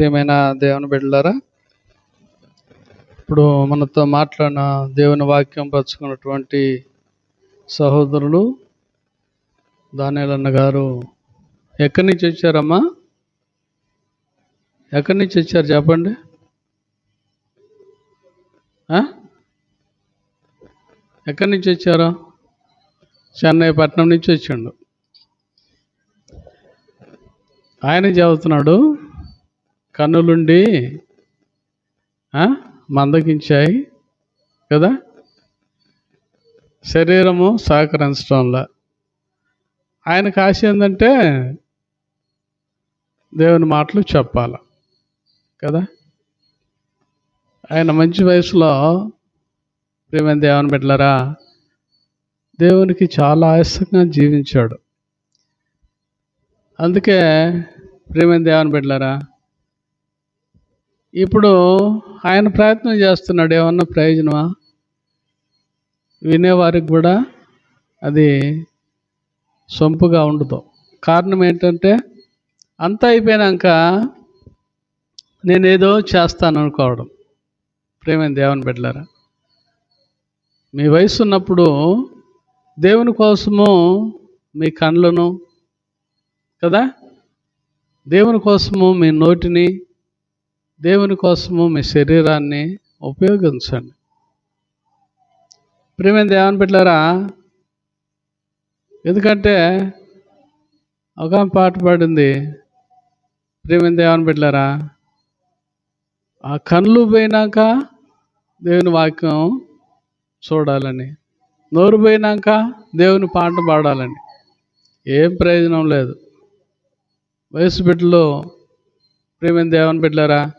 ప్రియమైన దేవుని బిడ్డలారా? ఇప్పుడు మనతో మాట్లాడిన దేవుని వాక్యం పరుచుకున్నటువంటి సహోదరులు దానిలన్న గారు ఎక్కడి నుంచి వచ్చారమ్మా? ఎక్కడి నుంచి వచ్చారు చెప్పండి. ఎక్కడి నుంచి వచ్చారు? చెన్నై పట్నం నుంచి వచ్చిండు. ఆయన చదువుతున్నాడు? కన్నులుండి మందగించాయి కదా? శరీరము సహకరించడంలా. ఆయనకు ఆశ ఏంటంటే దేవుని మాటలు చెప్పాల కదా? ఆయన మంచి వయసులో ప్రేమైన దేవుని బిడ్డలారా దేవునికి చాలా ఆయాసంగా జీవించాడు. అందుకే ప్రేమైన దేవుని బిడ్డలారా ఇప్పుడు ఆయన ప్రయత్నం చేస్తున్నాడు ఏమన్నా ప్రయోజనమా? వినేవారికి కూడా అది సొంపుగా ఉండదు. కారణం ఏంటంటే అంతా అయిపోయినాక నేనేదో చేస్తాను అనుకోవడం. ప్రేమైన దేవుని బిడ్డలారా మీ వయసు ఉన్నప్పుడు దేవుని కోసము మీ కండ్లను కదా? దేవుని కోసము మీ నోటిని దేవుని కోసము మీ శరీరాన్ని ఉపయోగించండి. ప్రేమైన దేవుని పెట్టారా ఎందుకంటే ఒక పాట పాడింది. ప్రేమైన దేవుని పెట్టారా ఆ కళ్ళు పోయినాక దేవుని వాక్యం చూడాలని నోరు పోయినాక దేవుని పాట పాడాలని ఏం ప్రయోజనం లేదు. వయసు బిడ్డలు ప్రేమైన దేవుని పెట్టారా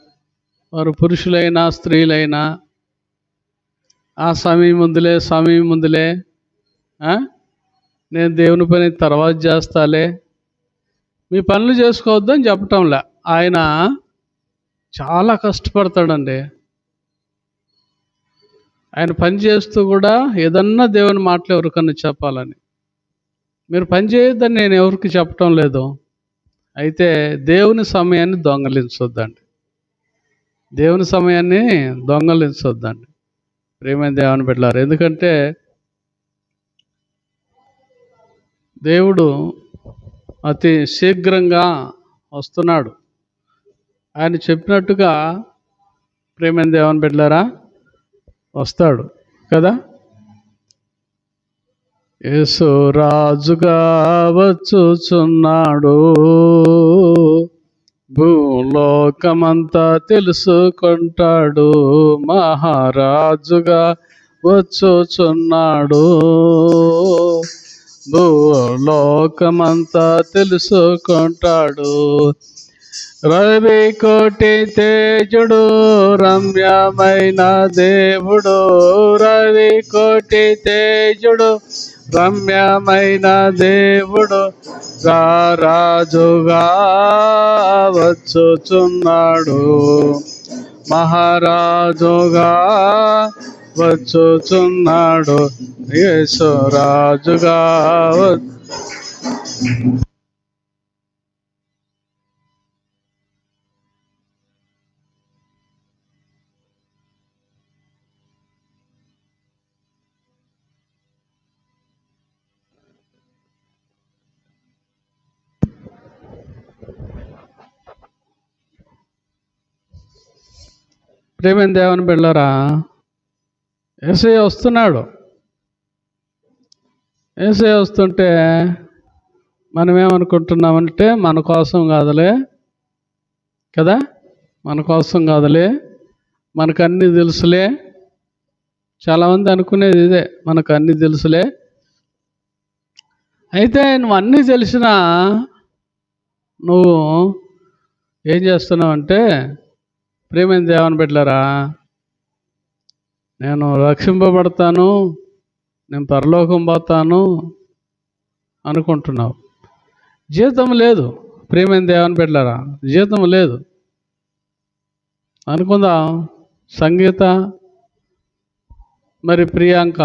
వారు పురుషులైనా స్త్రీలైనా ఆ సమయం ముందులే సమయం ముందులే నేను దేవుని పని తర్వాత చేస్తాలే. మీ పనులు చేసుకోవద్దని చెప్పటంలే. ఆయన చాలా కష్టపడతాడండి. ఆయన పని చేస్తూ కూడా ఏదన్నా దేవుని మాటలు ఎవరికన్నా చెప్పాలని. మీరు పని చేయొద్దని నేను ఎవరికి చెప్పటం లేదు. అయితే దేవుని సమయాన్ని దొంగలించొద్దండి. దేవుని సమయాన్ని దొంగలించొద్దండి. ప్రేమైన దేవుని పెట్టారు ఎందుకంటే దేవుడు అతి శీఘ్రంగా వస్తున్నాడు. ఆయన చెప్పినట్టుగా ప్రేమైన దేవుని పెట్టారా వస్తాడు కదా? యేసు రాజుగా వచ్చుచున్నాడు. భూలోకమంతా తెలుసుకుంటాడు. మహారాజుగా వచ్చుచున్నాడు. భూలోకమంతా తెలుసుకుంటాడు. రవి కోటి తేజుడు రమ్యమైన దేవుడు. రవి కోటి తేజుడు రమ్యమైన దేవుడు. రాజుగా వచ్చుచున్నాడు. మహారాజుగా వచ్చుచున్నాడు. యేసు రాజుగా ప్రేమైన దేవుని బిళ్ళరా? ఏసై వస్తున్నాడు. ఏసై వస్తుంటే మనం ఏమనుకుంటున్నామంటే మన కోసం కాదులే. కదా? మన కోసం కాదులే. మనకు అన్నీ తెలుసులే. చాలామంది అనుకునేది ఇదే మనకు అన్నీ తెలుసులే. అయితే నువ్వు అన్నీ తెలిసినా నువ్వు ఏం చేస్తున్నావు అంటే ప్రేమైన దేవుని బిడ్డలారా నేను రక్షింపబడతాను నేను పరలోకం పోతాను అనుకుంటున్నావు. జీతం లేదు ప్రేమైన దేవుని బిడ్డలారా జీతం లేదు. అనుకుందాం సంగీత మరి ప్రియాంక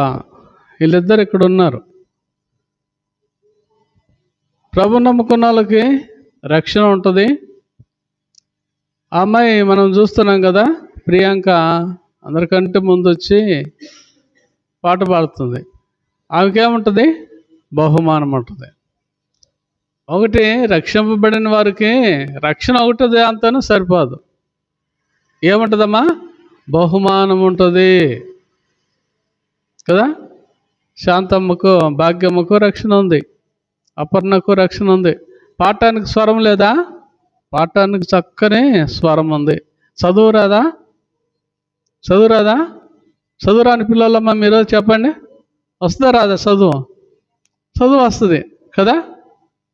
వీళ్ళిద్దరు ఇక్కడ ఉన్నారు ప్రభు నమ్ముకున్న వాళ్ళకి రక్షణ ఉంటుంది ఆ అమ్మాయి మనం చూస్తున్నాం కదా ప్రియాంక అందరికంటే ముందు వచ్చి పాట పాడుతుంది. ఆమెకేముంటుంది? బహుమానం ఉంటుంది ఒకటి రక్షింపబడిన వారికి రక్షణ ఒకటి అంతను సరిపోదు. ఏముంటుందమ్మా? బహుమానం ఉంటుంది కదా? శాంతమ్మకు భాగ్యమ్మకు రక్షణ ఉంది. అపర్ణకు రక్షణ ఉంది. పాఠానికి స్వరం లేదా? పాఠానికి చక్కని స్వరం ఉంది. చదువురాదా చదువురాదా చదువురాని పిల్లలమ్మ మీరు చెప్పండి. వస్తుందా రాదా చదువు? చదువు వస్తుంది కదా?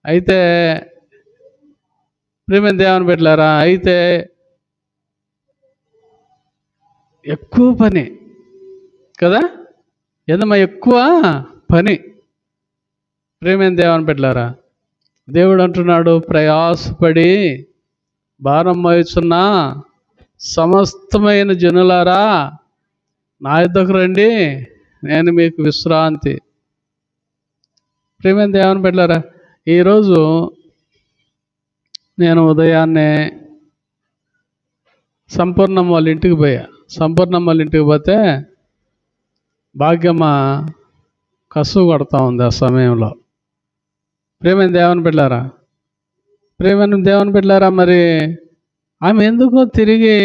అయితే ప్రేమ దేవని పెట్టారా అయితే ఎక్కువ పని కదా? ఏందమ్మా ఎక్కువ పని? ప్రేమేం దేవని పెట్టారా దేవుడు అంటున్నాడు ప్రయాసపడి భారం మోయుచున్న సమస్తమైన జనులారా నా యుద్ధకు రండి నేను మీకు విశ్రాంతి. ప్రేమేం దేవని పెట్టారా ఈరోజు నేను ఉదయాన్నే సంపూర్ణం వాళ్ళ ఇంటికి పోయా. సంపూర్ణం వాళ్ళ ఇంటికి పోతే భాగ్యమ్మ కసువు కొడతా ఉంది ఆ సమయంలో. ప్రేమైన దేవుని పెట్టారా ప్రేమైన దేవుని పెట్టారా మరి ఆమె ఎందుకో తిరిగి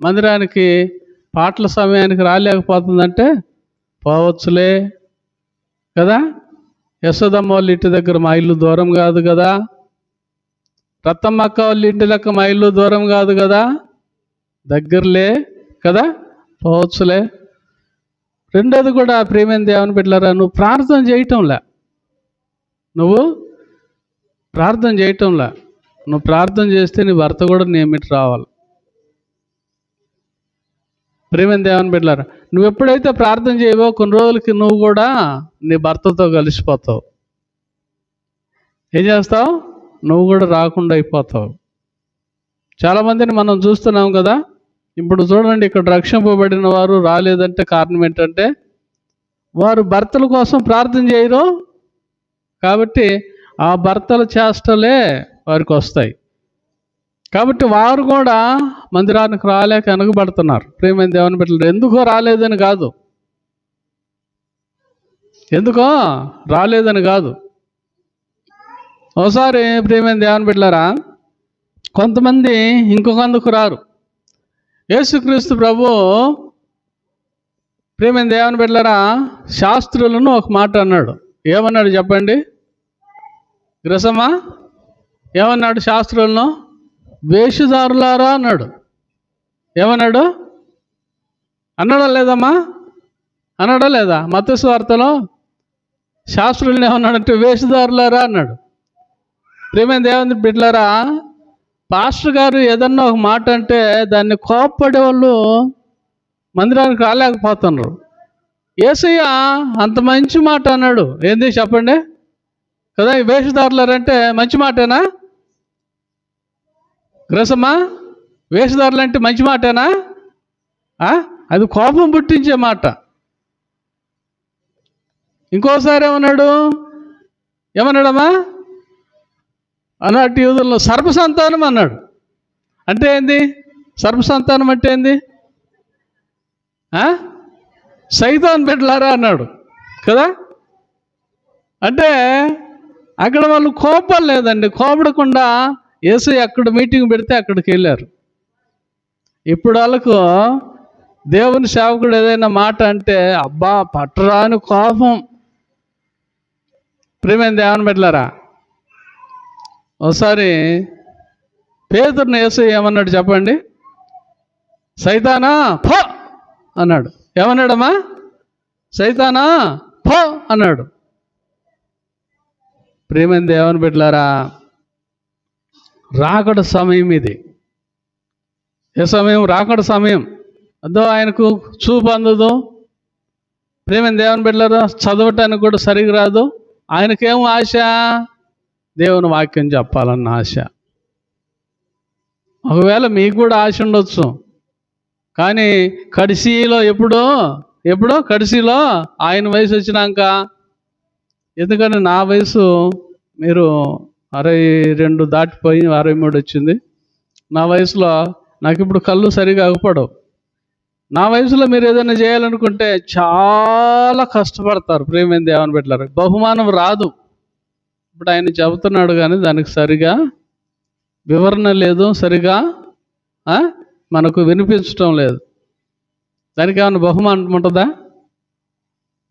మందిరానికి పాటల సమయానికి రాలేకపోతుందంటే పోవచ్చులే కదా? యశోదమ్మ వాళ్ళ ఇంటి దగ్గర మా ఇల్లు దూరం కాదు కదా? రత్తమ్మ వాళ్ళ ఇంటి లెక్క మా ఇల్లు దూరం కాదు కదా? దగ్గరలే కదా? పోవచ్చులే. రెండోది కూడా ప్రేమైన దేవుని పెట్టారా నువ్వు ప్రార్థన చేయటంలే. నువ్వు ప్రార్థన చేయటంలా. నువ్వు ప్రార్థన చేస్తే నీ భర్త కూడా నియమిటి రావాలి. ప్రేమైన దేవని పెట్టారా నువ్వు ఎప్పుడైతే ప్రార్థన చేయవో కొన్ని రోజులకి నువ్వు కూడా నీ భర్తతో కలిసిపోతావు. ఏం చేస్తావు? నువ్వు కూడా రాకుండా అయిపోతావు. చాలామందిని మనం చూస్తున్నాం కదా ఇప్పుడు చూడండి ఇక్కడ రక్షింపబడిన వారు రాలేదంటే కారణం ఏంటంటే వారు భర్తల కోసం ప్రార్థన చేయరు కాబట్టి ఆ భర్తల చేష్టలే వారికి వస్తాయి. కాబట్టి వారు కూడా మందిరానికి రాలేక వెనకబడుతున్నారు ప్రేమైన దేవుని బిడ్డలు ఎందుకో రాలేదని కాదు. ఎందుకో రాలేదని కాదు. ఒకసారి ప్రేమైన దేవుని బిడ్డలారా కొంతమంది ఇంకొకందుకు రారు. యేసుక్రీస్తు ప్రభు ప్రేమైన దేవుని బిడ్డలారా శాస్త్రులను ఒక మాట అన్నాడు. ఏమన్నాడు చెప్పండి? గ్రసమా? ఏమన్నాడు శాస్త్రులను? వేషధారులారా అన్నాడు. ఏమన్నాడు? అన్నాడా లేదమ్మా? అన్నాడా లేదా? మత వార్తలో శాస్త్రులను ఏమన్నాడంటే వేషధారులారా అన్నాడు. ప్రేమైన దేవుని బిడ్డలారా పాస్టర్ గారు ఏదన్నా ఒక మాట అంటే దాన్ని కోప్పడే వాళ్ళు మందిరానికి రాలేకపోతున్నారు. ఏసయ్య అంత మంచి మాట అన్నాడు. ఏంది చెప్పండి? కదా ఈ వేషధారులారంటే మంచి మాటేనా? రసమ్మా వేషధారులు అంటే మంచి మాటేనా? ఆ? అది కోపం పుట్టించే మాట. ఇంకోసారి ఏమన్నాడు? ఏమన్నాడమ్మా? అన్నట్టు యూదుల్లో సర్పసంతానం అన్నాడు. అంటే ఏంది? సర్పసంతానం అంటే ఏంది? ఆ? సైతాన్ బిడ్డలారా అన్నాడు. కదా? అంటే అక్కడ వాళ్ళు కోపం లేదండి. కోపడకుండా యేసు ఎక్కడ మీటింగ్ పెడితే అక్కడికి వెళ్ళారు. ఇప్పుడు వాళ్ళకు దేవుని సేవకుడు ఏదైనా మాట అంటే అబ్బా పట్టరాని కోపం. ప్రేమైన దేవుని పెట్టలారా ఒకసారి పేదర్ని వేసు ఏమన్నాడు చెప్పండి? సైతానా ఫో అన్నాడు. ఏమన్నాడమ్మా? సైతానా ఫో అన్నాడు. ప్రేమైన దేవుని బిడ్డలారా రాకడ సమయం ఇది. ఏ సమయం? రాకడ సమయం. అదో ఆయనకు చూపు అందదు. ప్రేమైన దేవుని బిడ్డలారా చదవటానికి కూడా సరిగ్గా రాదు. ఆయనకేం ఆశ? దేవుని వాక్యం చెప్పాలన్న ఆశ. ఒకవేళ మీకు కూడా ఆశ ఉండొచ్చు. కానీ కడిసీలో ఎప్పుడో ఎప్పుడో కడిసీలో ఆయన వయసు వచ్చినాక ఎందుకంటే నా వయసు మీరు అరవై రెండు దాటిపోయి అరవై మూడు వచ్చింది. నా వయసులో నాకు ఇప్పుడు కళ్ళు సరిగా అగుపడవు నా వయసులో మీరు ఏదైనా చేయాలనుకుంటే చాలా కష్టపడతారు ప్రేమ దేవని పెట్టారు బహుమానం రాదు. ఇప్పుడు ఆయన చెబుతున్నాడు కానీ దానికి సరిగా వివరణ లేదు సరిగా మనకు వినిపించటం లేదు. దానికి ఏమైనా బహుమానం ఉంటుందా?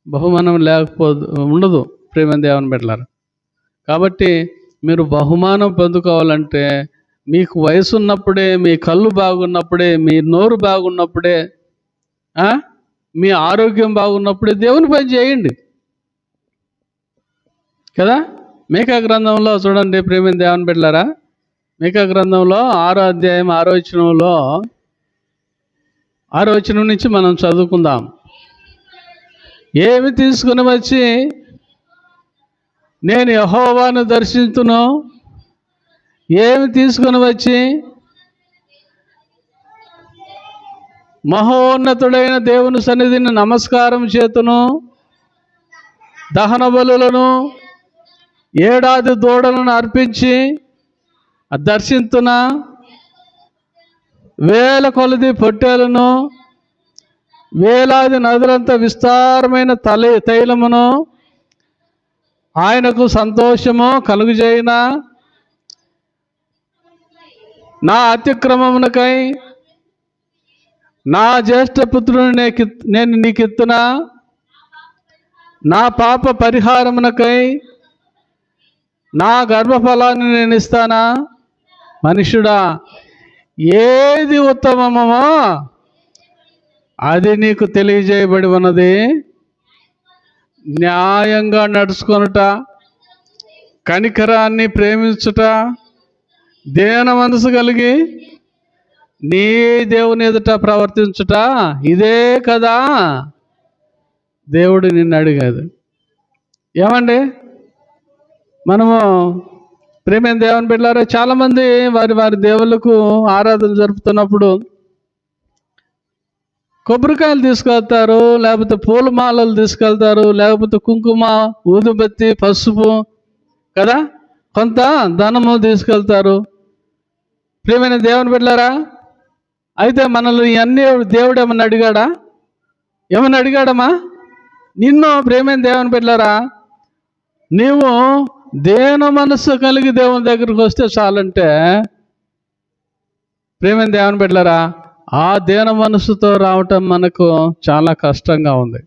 బహుమానం లేకపోదు ఉండదు. ప్రేమ దేవుని పెట్టారు కాబట్టి మీరు బహుమానం పొందుకోవాలంటే మీకు వయసు ఉన్నప్పుడే మీ కళ్ళు బాగున్నప్పుడే మీ నోరు బాగున్నప్పుడే మీ ఆరోగ్యం బాగున్నప్పుడే దేవుని పని చేయండి. కదా? మేకా గ్రంథంలో చూడండి ప్రేమ దేవుని పెట్టారా మేకా గ్రంథంలో ఆరో అధ్యాయం ఆరో వచనంలో ఆరో వచనం నుంచి మనం చదువుకుందాం. ఏమి తీసుకుని వచ్చి నేను యహోవాను దర్శించును ఏమి తీసుకుని వచ్చి? మహోన్నతుడైన దేవుని సన్నిధిని నమస్కారం చేతును దహన బలులను ఏడాది దూడలను అర్పించి దర్శింతున వేల కొలది పొట్టేలను వేలాది నదులంత విస్తారమైన తల తైలమును ఆయనకు సంతోషము కలుగుజేయన. నా అతిక్రమమునకై నా జ్యేష్ఠపుత్రుని నీకు నేను నీకెత్తున. నా పాప పరిహారమునకై నా గర్భఫలాన్ని నేను ఇస్తానా. మనుషుడా ఏది ఉత్తమమో అది నీకు తెలియజేయబడి ఉన్నది. న్యాయంగా నడుచుకొనుట కనికరాన్ని ప్రేమించుట దేన మనసు కలిగి నీ దేవుని ఎదుట ప్రవర్తించుట ఇదే కదా. దేవుడు నిన్ను అడిగాడు. ఏమండి? మనము ప్రేమైన దేవుని బిడ్డారా చాలామంది వారి వారి దేవుళ్ళకు ఆరాధన జరుపుతున్నప్పుడు కొబ్బరికాయలు తీసుకెళ్తారు లేకపోతే పూల మాలలు తీసుకెళ్తారు లేకపోతే కుంకుమ ఊదుబత్తి పసుపు కదా? కొంత ధనము తీసుకెళ్తారు. ప్రియమైన దేవుని బిడ్డారా అయితే మనల్ని ఇవన్నీ దేవుడు ఏమన్నా అడిగాడా? ఏమన్నా అడిగాడమ్మా? నిన్ను ప్రేమైన దేవుని బిడ్డారా నీవు దేన మనస్సు కలిగి దేవుని దగ్గరికి వస్తే చాలంటే ప్రేమైన దేవుని బిడ్డలారా ఆ దేన మనస్సుతో రావటం మనకు చాలా కష్టంగా ఉంది.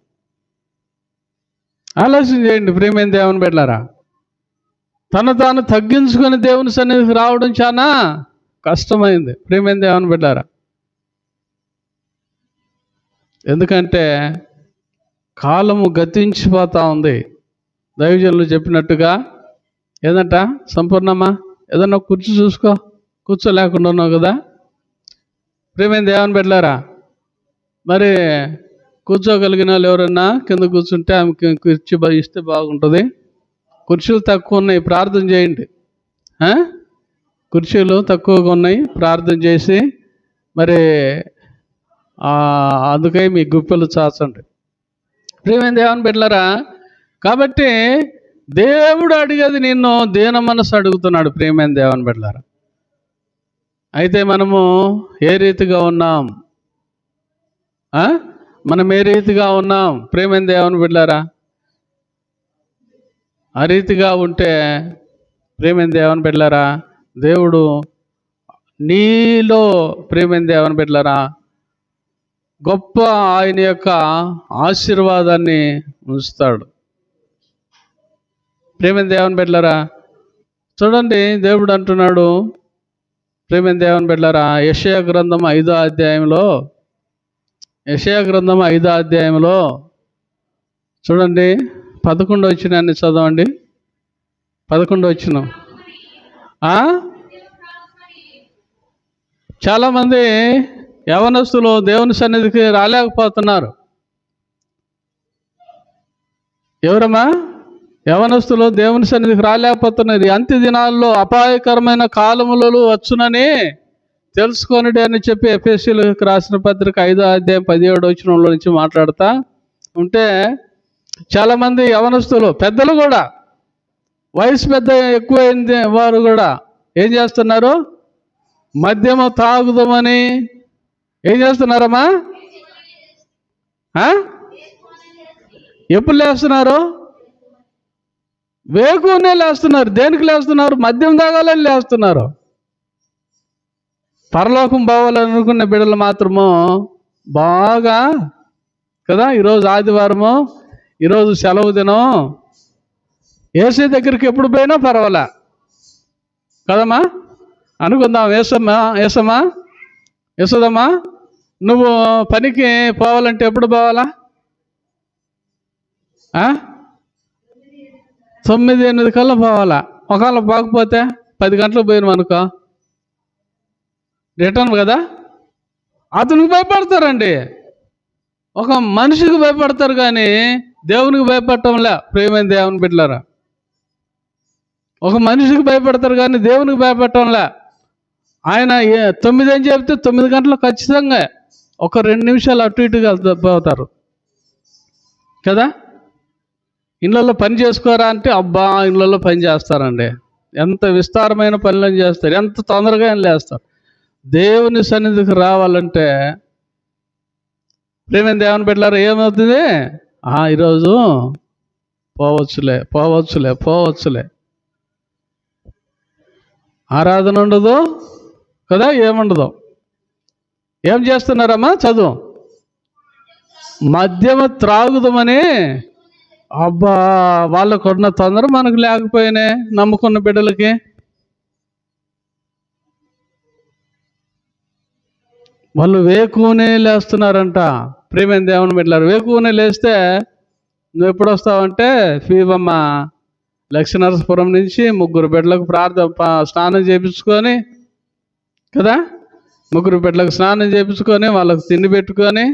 ఆలోచన చేయండి ప్రేమైన దేవుని పెట్టారా తను తాను తగ్గించుకొని దేవుని సన్నిధికి రావడం చాలా కష్టమైంది ప్రేమైన దేవుని బిడ్డారా ఎందుకంటే కాలము గతించిపోతా ఉంది. దైవజనులు చెప్పినట్టుగా ఏదంట? సంపూర్ణమా? ఏదన్నా కూర్చో చూసుకో. కూర్చోలేకుండా ఉన్నావు కదా. ప్రేమైన దేవని పెట్టారా మరి కూర్చోగలిగిన వాళ్ళు ఎవరన్నా కింద కూర్చుంటే ఆమెకి కుర్చీ ఇస్తే బాగుంటుంది. కుర్చీలు తక్కువ ఉన్నాయి ప్రార్థన చేయండి. కుర్చీలు తక్కువగా ఉన్నాయి ప్రార్థన చేసి మరి అందుకే మీ గుప్పెలు చాచండి. ప్రేమైన దేవుని బిడ్డలారా కాబట్టి దేవుడు అడిగేది నిన్ను దీన మనసు అడుగుతున్నాడు ప్రేమైన దేవుని బిడ్డలారా అయితే మనము ఏ రీతిగా ఉన్నాం? మనం ఏ రీతిగా ఉన్నాం? ప్రేమైన దేవుని బిడ్డారా ఆ రీతిగా ఉంటే ప్రేమైన దేవుని పెట్టారా దేవుడు నీలో ప్రేమైన దేవుని పెట్టారా గొప్ప ఆయన యొక్క ఆశీర్వాదాన్ని ఉంచుతాడు. ప్రేమ దేవుని పెట్టారా చూడండి దేవుడు అంటున్నాడు ప్రేమ దేవుని బిడ్డారా యషయ గ్రంథం ఐదో అధ్యాయంలో యషయ గ్రంథం ఐదో అధ్యాయంలో చూడండి పదకొండు వచ్చినాన్ని చదవండి. పదకొండు వచ్చిన చాలామంది యవనస్తులు దేవుని సన్నిధికి రాలేకపోతున్నారు. ఎవరమ్మా? యవనస్తులు దేవుని సన్నిధికి రాలేకపోతున్నారు. అంత్య దినాల్లో అపాయకరమైన కాలములలో వచ్చునని తెలుసుకొనిడి అని చెప్పి ఎఫ్ఎస్సీలకు రాసిన పత్రిక ఐదో అధ్యాయం పదిహేడు వచ్చినంలో నుంచి మాట్లాడతా ఉంటే చాలామంది యవనస్తులు పెద్దలు కూడా వయసు పెద్ద ఎక్కువైంది వారు కూడా ఏం చేస్తున్నారు? మద్యము తాగుదామని ఏం చేస్తున్నారమ్మా? ఎప్పుడు లేస్తున్నారు? వేకునే లేస్తున్నారు దేనికి లేస్తున్నారు? మద్యం తాగాలని లేస్తున్నారు. పరలోకం పోవాలనుకున్న బిడ్డలు మాత్రము బాగా కదా? ఈరోజు ఆదివారము ఈరోజు సెలవు దినం. ఏసీ దగ్గరికి ఎప్పుడు పోయినా పర్వాలే. కదమ్మా? అనుకుందాం వేసమ్మా వేసమ్మా ఏసదమ్మా నువ్వు పనికి పోవాలంటే ఎప్పుడు పోవాలా? ఆ? తొమ్మిది ఎనిమిది కల్లా పోవాలా. ఒకవేళ పోకపోతే పది గంటలకు పోయినాం అనుకో. రిటర్న్ కదా? అతనికి భయపడతారండి. ఒక మనిషికి భయపడతారు కానీ దేవునికి భయపడటంలే ప్రేమైన దేవుని బిడ్డలారా. ఒక మనిషికి భయపడతారు కానీ దేవునికి భయపడటంలే. ఆయన ఏ- తొమ్మిది అని చెప్తే తొమ్మిది గంటలు ఖచ్చితంగా ఒక రెండు నిమిషాలు అటు ఇటుగా పోతారు. కదా? ఇళ్ళల్లో పని చేసుకోరా అంటే అబ్బా ఇళ్ళల్లో పని చేస్తారండి. ఎంత విస్తారమైన పనులను చేస్తారు ఎంత తొందరగా ఆయన లేస్తారు. దేవుని సన్నిధికి రావాలంటే ప్రేమైన దేవుని పెట్టారు ఏమవుతుంది? ఆ, ఈరోజు పోవచ్చులే పోవచ్చులే పోవచ్చులే. ఆరాధన ఉండదు కదా ఏముండదు? ఏం చేస్తున్నారమ్మా? చదువు. మద్యమ త్రాగుదామని అబ్బా వాళ్ళకు ఉన్న తొందర మనకు లేకపోయినా నమ్ముకున్న బిడ్డలకి. వాళ్ళు వేకునే లేస్తున్నారంట. ప్రేమైన దేవుని బిడ్డలారు వేకునే లేస్తే నువ్వు ఎప్పుడు వస్తావంటే ఫీవమ్మ లక్ష్మీనరసపురం నుంచి ముగ్గురు బిడ్డలకు ప్రార్థన స్నానం చేయించుకొని కదా? ముగ్గురు బిడ్డలకు స్నానం చేయించుకొని వాళ్ళకు తిండి పెట్టుకొని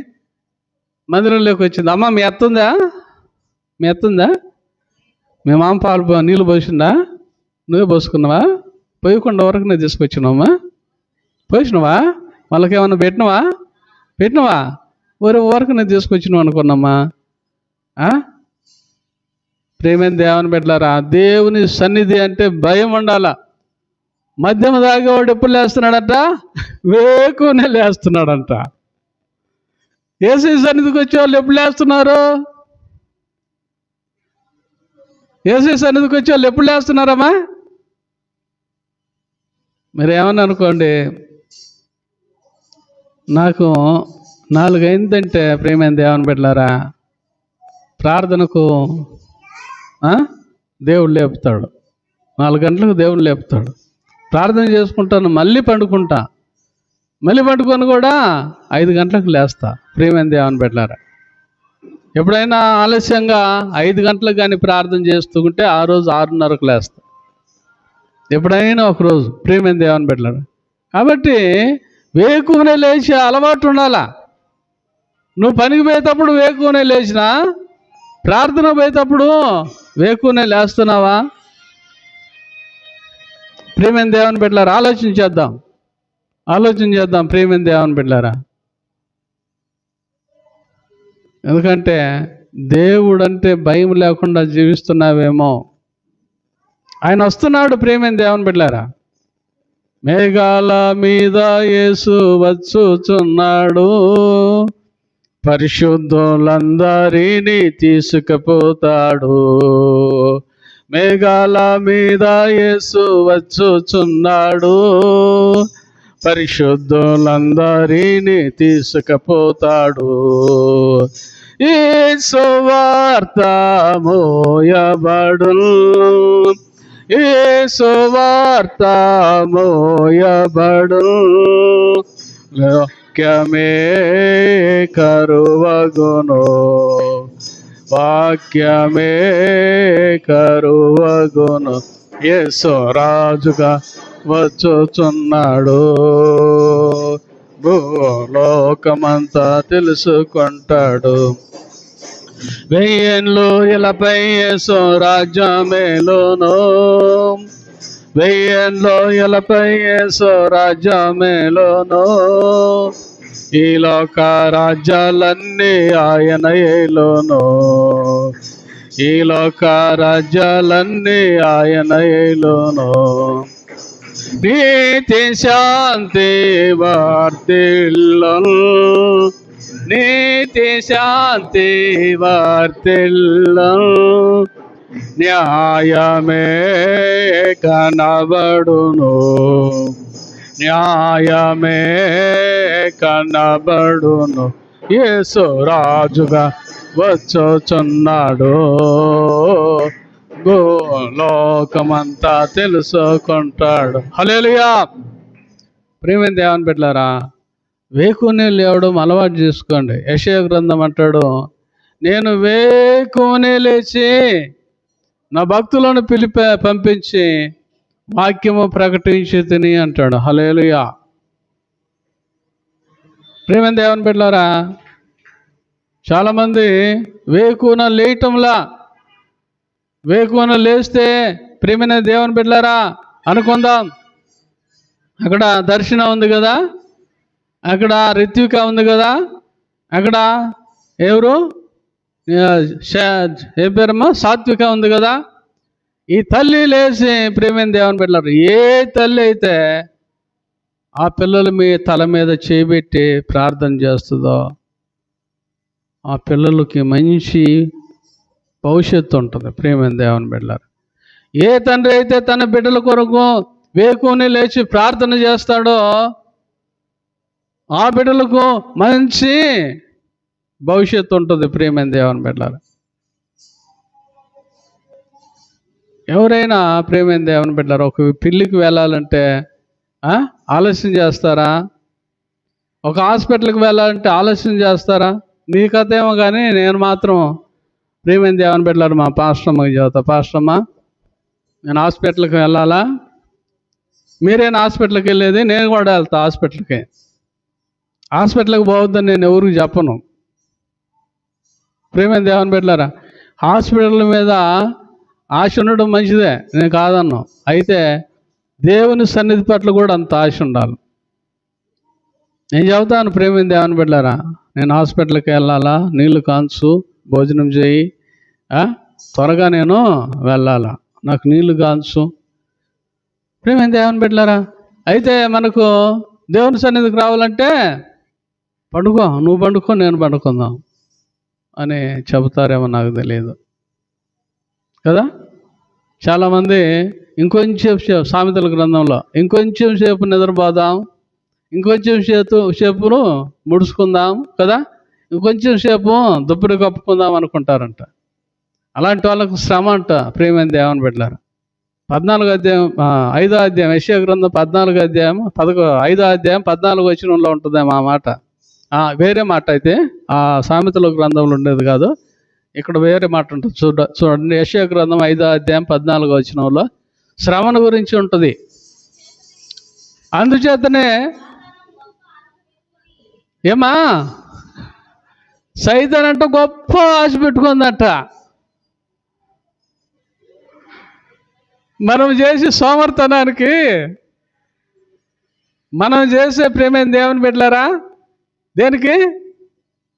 మందిరంలోకి వచ్చింది. అమ్మ మీ ఎత్తుందా మీ ఎత్తుందా మీ మామ పాలు పో- నీళ్ళు పోసిందా నువ్వే పోసుకున్నావా? పోయకుండా వరకు నేను తీసుకొచ్చినావమ్మా. పోసినవా? వాళ్ళకేమన్నా పెట్టినవా? పెట్టినవా? వరే వరకు నేను తీసుకొచ్చినావు అనుకున్నామ్మా. ఆ? ప్రేమైన దేవుని పెట్టలారా దేవుని సన్నిధి అంటే భయం ఉండాల. మద్యం తాగేవాడు ఎప్పుడు లేస్తున్నాడట? వేకునే లేస్తున్నాడంట. ఏసీ సన్నిధికి వచ్చేవాళ్ళు ఎప్పుడు లేస్తున్నారు? ఏసీ సన్నిధికి వచ్చి వాళ్ళు ఎప్పుడు లేస్తున్నారమ్మా? మీరు ఏమన్నా అనుకోండి నాకు నాలుగైందంటే ప్రేమైన దేవుని బిడ్డలారా? ప్రార్థనకు దేవుడు లేపుతాడు. నాలుగు గంటలకు దేవుడు లేపుతాడు. ప్రార్థన చేసుకుంటాను మళ్ళీ పండుకుంటా. మళ్ళీ పండుకొని కూడా ఐదు గంటలకు లేస్తా. ప్రేమైన దేవుని బిడ్డలారా? ఎప్పుడైనా ఆలస్యంగా ఐదు గంటలకు కానీ ప్రార్థన చేస్తుంటే ఆ రోజు ఆరున్నరకు లేస్తా. ఎప్పుడైనా ఒకరోజు ప్రేమైన దేవుని కాబట్టి వేకునే లేచి అలవాటు ఉండాలా. నువ్వు పనికి పోయేటప్పుడు వేకునే లేచినా ప్రార్థన పోయేటప్పుడు వేకునే లేస్తున్నావా? ప్రేమైన దేవని బిడ్డలారా ఆలోచన చేద్దాం. ఆలోచన చేద్దాం ప్రేమైన దేవని బిడ్డలారా. ఎందుకంటే దేవుడు అంటే భయం లేకుండా జీవిస్తున్నావేమో. ఆయన వస్తున్నాడు ప్రేమైన దేవుని పెట్టారా మేఘాల మీద యేసు వచ్చుచున్నాడు. పరిశుద్ధులందరినీ తీసుకుపోతాడు. మేఘాల మీద యేసు వచ్చుచున్నాడు. పరిశుద్ధులందరినీ తీసుకుపోతాడు. ఈ సువార్త మోయబడు ఈ సువార్త మోయబడు వాక్యమే కరువగును. వాక్యమే కరువగును. యేసు రాజుగా వచ్చుచున్నాడు. భూలోకమంతా తెలుసుకుంటాడు. వెయ్యేళ్ళు ఇలాపై యేసు రాజ్యమేలోను. వెయ్యేళ్ళు ఇలాపై యేసు రాజ్యమేలోను. ఈ లోక రాజ్యాలన్నీ ఆయన ఏలోను. ఈ లోక రాజ్యాలన్నీ ఆయన ఏలోను. నీతి శాంతి వర్తిల్లను నీతి శాంతి వర్తిల్లను న్యాయమే కనబడును. న్యాయమే కనబడును. యేసు రాజుగా వచ్చుచున్నాడు. లోకమంతా తెలుసుకుంటాడు. హలేలుయా ప్రేమైన దేవన్ పెట్టారా వేకునే లేవడం అలవాటు చేసుకోండి. యశయ గ్రంథం అంటాడు నేను వేకునే లేచి నా భక్తులను పిలిపే పంపించి వాక్యము ప్రకటించి తిని అంటాడు. హలేలుయా ప్రేమైన దేవన్ పెట్టారా చాలామంది వేకున లేయటంలా వేకువను లేస్తే ప్రేమైన దేవుని బిడ్డలారా అనుకుందాం. అక్కడ దర్శనం ఉంది కదా? అక్కడ రిత్విక ఉంది కదా? అక్కడ ఎవరు? ఏ పేరమ్మా? సాత్విక ఉంది కదా? ఈ తల్లి లేచి ప్రేమైన దేవుని బిడ్డలారు ఏ తల్లి అయితే ఆ పిల్లలు మీ తల మీద చేపెట్టి ప్రార్థన చేస్తుందో ఆ పిల్లలకి మంచి భవిష్యత్తు ఉంటుంది. ప్రేమైన దేవుని బిడ్డలారు? ఏ తండ్రి అయితే తన బిడ్డల కొరకు వేకుని లేచి ప్రార్థన చేస్తాడో ఆ బిడ్డలకు మంచి భవిష్యత్తు ఉంటుంది ప్రేమైన దేవుని బిడ్డలారు? ఎవరైనా ప్రేమైన దేవుని బిడ్డలారు ఒక పిల్లికి వెళ్ళాలంటే ఆలస్యం చేస్తారా? ఒక హాస్పిటల్కి వెళ్ళాలంటే ఆలస్యం చేస్తారా? నీ కథ ఏమో కానీ నేను మాత్రం ప్రేమైన దేవుని బిడ్డలారు మా పాస్టమ్మకి చెబుతా పాశ్రమ నేను హాస్పిటల్కి వెళ్ళాలా? మీరేనా హాస్పిటల్కి వెళ్ళేది? నేను కూడా వెళ్తా హాస్పిటల్కి. హాస్పిటల్కి పోవద్దని నేను ఎవరికి చెప్పను. ప్రేమైన దేవుని పెట్టారా హాస్పిటల్ మీద ఆశ ఉండడం మంచిదే నేను కాదన్ను. అయితే దేవుని సన్నిధి పట్ల కూడా అంత ఆశ ఉండాలి. నేను చెబుతాను ప్రేమైన దేవని బిడ్డారా నేను హాస్పిటల్కి వెళ్ళాలా? నీళ్ళు కాంచు భోజనం చేయి. త్వరగా నేను వెళ్ళాలా? నాకు నీళ్ళు కాల్చు. ప్రేమైన దేవుని పెట్టలారా అయితే మనకు దేవుని సన్నిధికి రావాలంటే పండుకో. నువ్వు పండుకో నేను పండుకుందాం అని చెబుతారేమో నాకు తెలియదు. కదా? చాలామంది ఇంకొంచెం సేపు సామెతల గ్రంథంలో ఇంకొంచెం సేపు నిద్రపోదాం. ఇంకొంచెం సేపు సేపును ముడుచుకుందాం. కదా? ఇంకొంచెం సేపు దుప్పటి కప్పుకుందాం అనుకుంటారంట. అలాంటి వాళ్ళకు శ్రమ అంట ప్రేమైన దేవని పెట్టారు పద్నాలుగు అధ్యాయం ఐదో అధ్యాయం యశ్యా గ్రంథం పద్నాలుగు అధ్యాయం పదకొ ఐదో అధ్యాయం పద్నాలుగు వచనంలో ఉంటుందేమో ఆ మాట. వేరే మాట అయితే ఆ సామెతల గ్రంథంలో ఉండేది కాదు. ఇక్కడ వేరే మాట ఉంటుంది చూడ చూడండి. యశ్యా గ్రంథం ఐదో అధ్యాయం పద్నాలుగు వచనంలో శ్రమణ గురించి ఉంటుంది. అందుచేతనే ఏమా? సైతాన్ అంటే గొప్ప ఆశ పెట్టుకుందట. మనం చేసే సోమర్తనానికి మనం చేసే ప్రేమైన దేవుని బిడ్డలారా? దేనికి?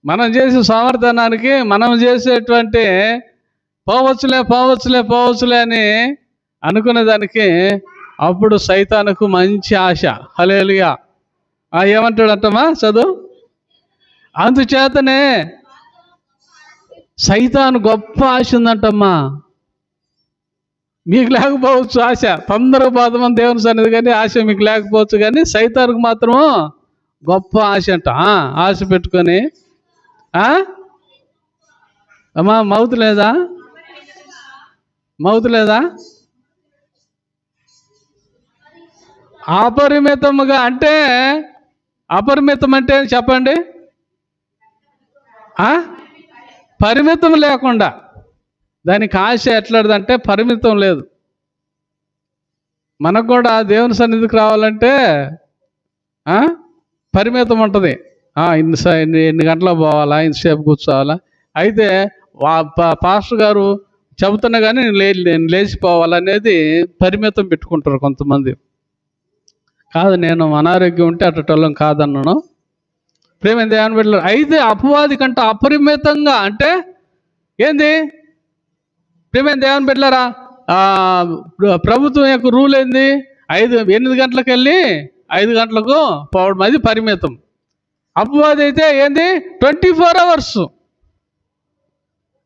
మనం చేసే సోమర్తనానికి మనం చేసేటువంటి పోవచ్చులే పోవచ్చులే పోవచ్చులే అని అనుకునే దానికి అప్పుడు సైతానుకు మంచి ఆశ. హలేలుగా ఏమంటాడంటమ్మా? చదువు. అందుచేతనే సైతాను గొప్ప ఆశ ఉందంటమ్మా. మీకు లేకపోవచ్చు ఆశ తొందరగా పోదామని దేవుని సన్నిధి కానీ ఆశ మీకు లేకపోవచ్చు కానీ సైతానికి మాత్రం గొప్ప ఆశ అంట. ఆశ పెట్టుకొని. అమ్మా మౌత్ లేదా? మౌత్ లేదా? అపరిమితముగా అంటే అపరిమితం అంటే చెప్పండి? పరిమితం లేకుండా. దానికి ఆశ ఎట్లాంటిదంటే పరిమితం లేదు. మనకు కూడా దేవుని సన్నిధికి రావాలంటే పరిమితం ఉంటుంది. ఇన్ని ఇన్ని ఎన్ని గంటలకు పోవాలా ఇంతసేపు కూర్చోవాలా? అయితే వా పా- పాస్టర్ గారు చెబుతున్నా కానీ నేను లే నేను లేచిపోవాలనేది పరిమితం పెట్టుకుంటారు కొంతమంది. కాదు నేను అనారోగ్యం ఉంటే అట్టటోళ్ళం కాదన్నాను. ప్రేమ దేవని బిడ్డలు అయితే అపవాది కంటే అపరిమితంగా అంటే ఏంది? ప్రేమ దేవని బిడ్డలారా ప్రభుత్వం యొక్క రూల్ ఏంది? ఐదు ఎనిమిది గంటలకు వెళ్ళి ఐదు గంటలకు పోవడం అది పరిమితం. అపవాది అయితే ఏంది? Twenty four hours.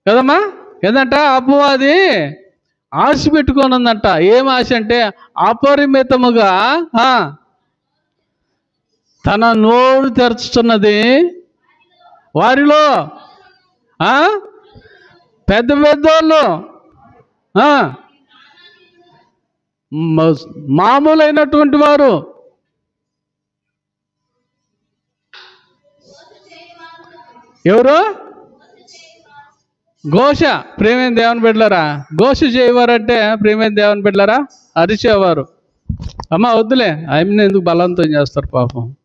కదమ్మా? ఏంటంట అపవాది ఆశ పెట్టుకొని ఉందంట. ఏం ఆశ అంటే అపరిమితముగా తన నోరు తెరుచుతున్నది వారిలో. పెద్ద పెద్దోళ్ళు. మామూలైనటువంటి వారు. ఎవరు? ఘోష. ప్రేమైన దేవుని బిడ్డలారా? ఘోష చేయవారంటే ప్రేమైన దేవుని బిడ్డలారా? అరిచేవారు. అమ్మ వద్దులే. ఆయన ఎందుకు బలవంతం చేస్తారు పాపం?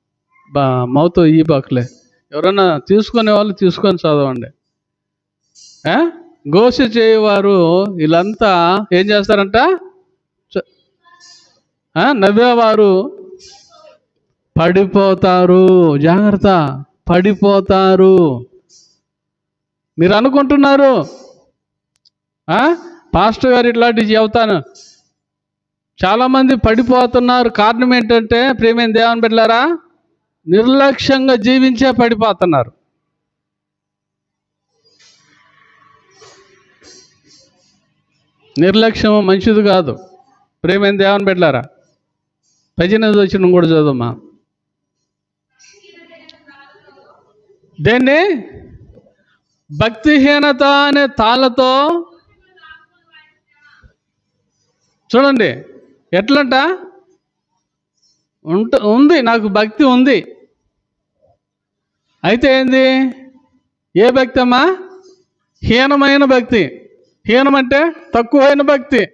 బా మౌతో ఈ పక్కలే ఎవరన్నా తీసుకునే వాళ్ళు తీసుకొని చదవండి. ఘోష చేయవారు వీళ్ళంతా ఏం చేస్తారంట? చ- నవ్వేవారు. పడిపోతారు. జాగ్రత్త. పడిపోతారు. మీరు అనుకుంటున్నారు? ఆ? పాస్టర్ గారు ఇట్లాంటివి చెబుతాను. చాలామంది పడిపోతున్నారు. కారణం ఏంటంటే ప్రేమైన దేవుని బిడ్డలారా నిర్లక్ష్యంగా జీవించే పడిపోతున్నారు. నిర్లక్ష్యం మంచిది కాదు. ప్రేమైన దేవని పెట్టారా పద్దెనిమిది వచ్చిన కూడా చదువుమా? దేన్ని? భక్తిహీనత అనే తాళ్ళతో చూడండి ఎట్లంట? ఉంట ఉంది నాకు భక్తి ఉంది. అయితే ఏంది? ఏ భక్తి అమ్మా? హీనమైన భక్తి. హీనం అంటే తక్కువైన భక్తి.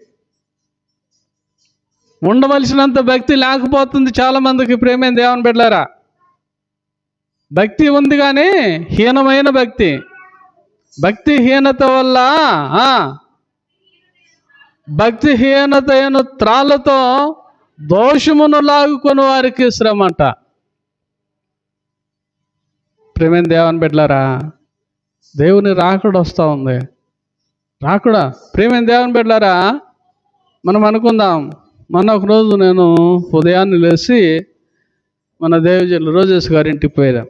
ఉండవలసినంత భక్తి లేకపోతుంది చాలా మందికి ప్రేమైన దేవుని బిడ్డారా భక్తి ఉంది కానీ హీనమైన భక్తి. భక్తిహీనత వల్ల భక్తిహీనత అయిన త్రాళ్ళతో దోషమును లాగుకొని వారికి శ్రమ అంట ప్రేమైన దేవని బిడ్డలారా దేవుని రాకుడు వస్తూ ఉంది. రాకుడా ప్రేమైన దేవని బిడ్డలారా మనం అనుకుందాం. మొన్న ఒక రోజు నేను ఉదయాన్నే లేచి మన దేవజనులు రోజేష్ గారి ఇంటికి పోయాను.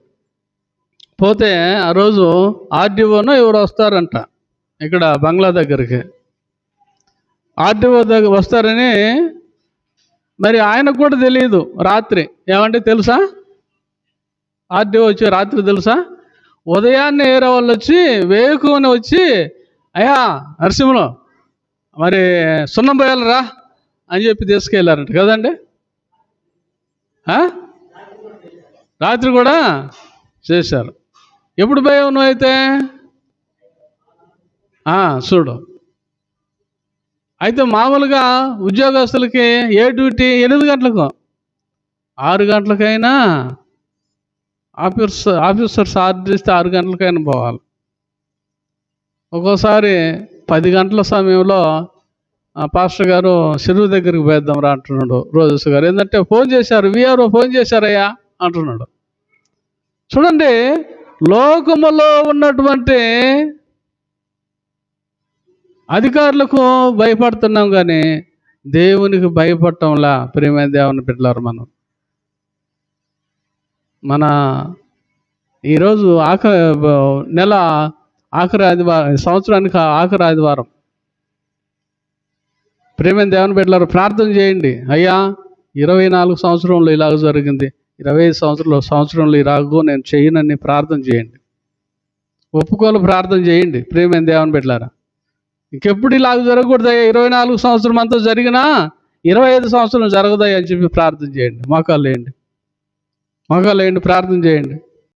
పోతే ఆ రోజు ఆర్డీఓనో ఎవరు వస్తారంట ఇక్కడ బంగ్లా దగ్గరికి. ఆర్డీఓ దగ్గర వస్తారని మరి ఆయనకు కూడా తెలియదు రాత్రి. ఏమంటే తెలుసా? ఆర్డీఓ వచ్చి రాత్రి తెలుసా? ఉదయాన్నే ఏరే వాళ్ళు వచ్చి వేకువని వచ్చి అయ్యా నరసింహలో మరి సున్నం పోయాలరా? అని చెప్పి తీసుకెళ్ళారంట కదండి? రాత్రి కూడా చేశారు. ఎప్పుడు పోయావు నువ్వైతే చూడు. అయితే మామూలుగా ఉద్యోగస్తులకి ఏ డ్యూటీ? ఎనిమిది గంటలకు. ఆరు గంటలకైనా ఆఫీస్ ఆఫీసర్స్ ఆర్డర్ ఇస్తే ఆరు గంటలకైనా పోవాలి. ఒక్కోసారి పది గంటల సమయంలో పాస్టర్ గారు చెరువు దగ్గరికి పోయేద్దాం రా అంటున్నాడు రోజెస్ గారు. ఏంటంటే ఫోన్ చేశారు విఆర్ఓ ఫోన్ చేశారయ్యా అంటున్నాడు. చూడండి లోకములో ఉన్నటువంటి అధికారులకు భయపడుతున్నాం కానీ దేవునికి భయపడటంలా ప్రేమ దేవుని బిడ్డలారు మనం. మన ఈరోజు ఆఖ నెల ఆఖరి ఆదివారం సంవత్సరానికి ఆఖరి ఆదివారం. ప్రేమైన దేవుని బిడ్డలారు ప్రార్థన చేయండి. అయ్యా ఇరవై నాలుగు సంవత్సరంలో ఇలాగ జరిగింది. ఇరవై ఐదు సంవత్సరంలో సంవత్సరంలో ఇలాగో నేను చేయనని ప్రార్థన చేయండి. ఒప్పుకోలు ప్రార్థన చేయండి. ప్రేమైన దేవుని బిడ్డలారా ఇంకెప్పుడు ఇలాగ జరగకూడదయ్యా ఇరవై నాలుగు సంవత్సరం అంతా జరిగినా ఇరవై ఐదు సంవత్సరం జరగదయ్యా అని చెప్పి ప్రార్థన చేయండి. మోకాలు వేయండి. మోకాలు ప్రార్థన చేయండి.